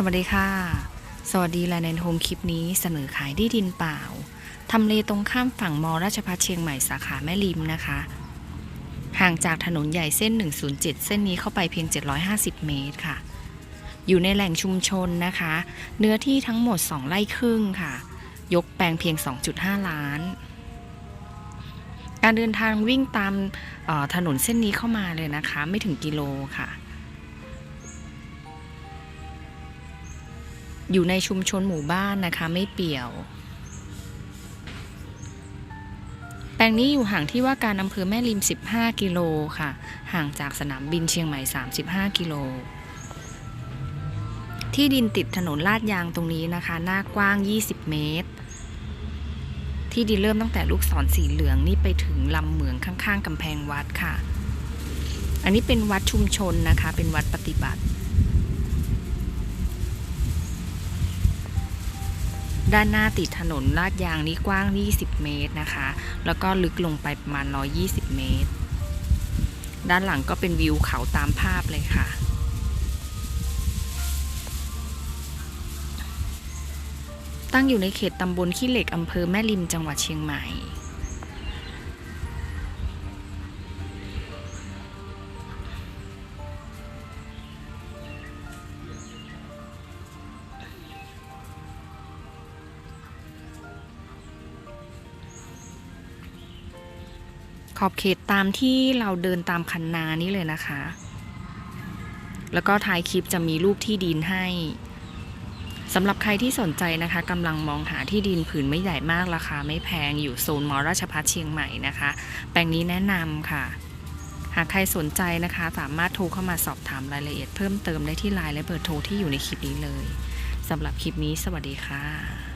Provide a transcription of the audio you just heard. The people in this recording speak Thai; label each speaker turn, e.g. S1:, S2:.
S1: สวัสดีค่ะ สวัสดีแลนด์โฮมคลิปนี้เสนอขายที่ดินเปล่า ทำเลตรงข้ามฝั่งมอราชพัฒเชียงใหม่สาขาแม่ริมนะคะ ห่างจากถนนใหญ่เส้น 107 เส้นนี้เข้าไปเพียง 750 เมตรค่ะ อยู่ในแหล่งชุมชนนะคะ เนื้อที่ทั้งหมด 2 ไร่ครึ่งค่ะ ยกแปลงเพียง 2.5 ล้าน การเดินทางวิ่งตามออถนนเส้นนี้เข้ามาเลยนะคะ ไม่ถึงกิโลค่ะ อยู่ในชุมชนหมู่บ้านนะคะ ไม่เปี่ยว แปลงนี้อยู่ห่างที่ว่าการอำเภอแม่ริม 15 กิโลค่ะ ห่างจากสนามบินเชียงใหม่ 35 กิโล ที่ดินติดถนนลาดยางตรงนี้นะคะ หน้ากว้าง 20 เมตร ที่ดินเริ่มตั้งแต่ลูกศรสีเหลืองนี่ไปถึงลำเหมืองข้างๆกำแพงวัดค่ะ อันนี้เป็นวัดชุมชนนะคะ เป็นวัดปฏิบัติ ด้านหน้าติดถนนลาดยางนี่กว้าง 20 เมตรนะคะ แล้วก็ลึกลงไปประมาณ 120 เมตร ด้านหลังก็เป็นวิวเขาตามภาพเลยค่ะ ตั้งอยู่ในเขตตำบลขี้เหล็กอำเภอแม่ริมจังหวัดเชียงใหม่ ขอบเขตตามที่เราเดินตามคันนานี้เลยนะคะ แล้วก็ท้ายคลิปจะมีรูปที่ดินให้สำหรับใครที่สนใจนะคะกำลังมองหาที่ดินผืนไม่ใหญ่มากราคาไม่แพงอยู่โซนมอราชพัฒเชียงใหม่นะคะ แปลงนี้แนะนำค่ะ หากใครสนใจนะคะ สามารถโทรเข้ามาสอบถามรายละเอียดเพิ่มเติมได้ที่ไลน์และเบอร์โทรที่อยู่ในคลิปนี้เลยสำหรับคลิปนี้สวัสดีค่ะ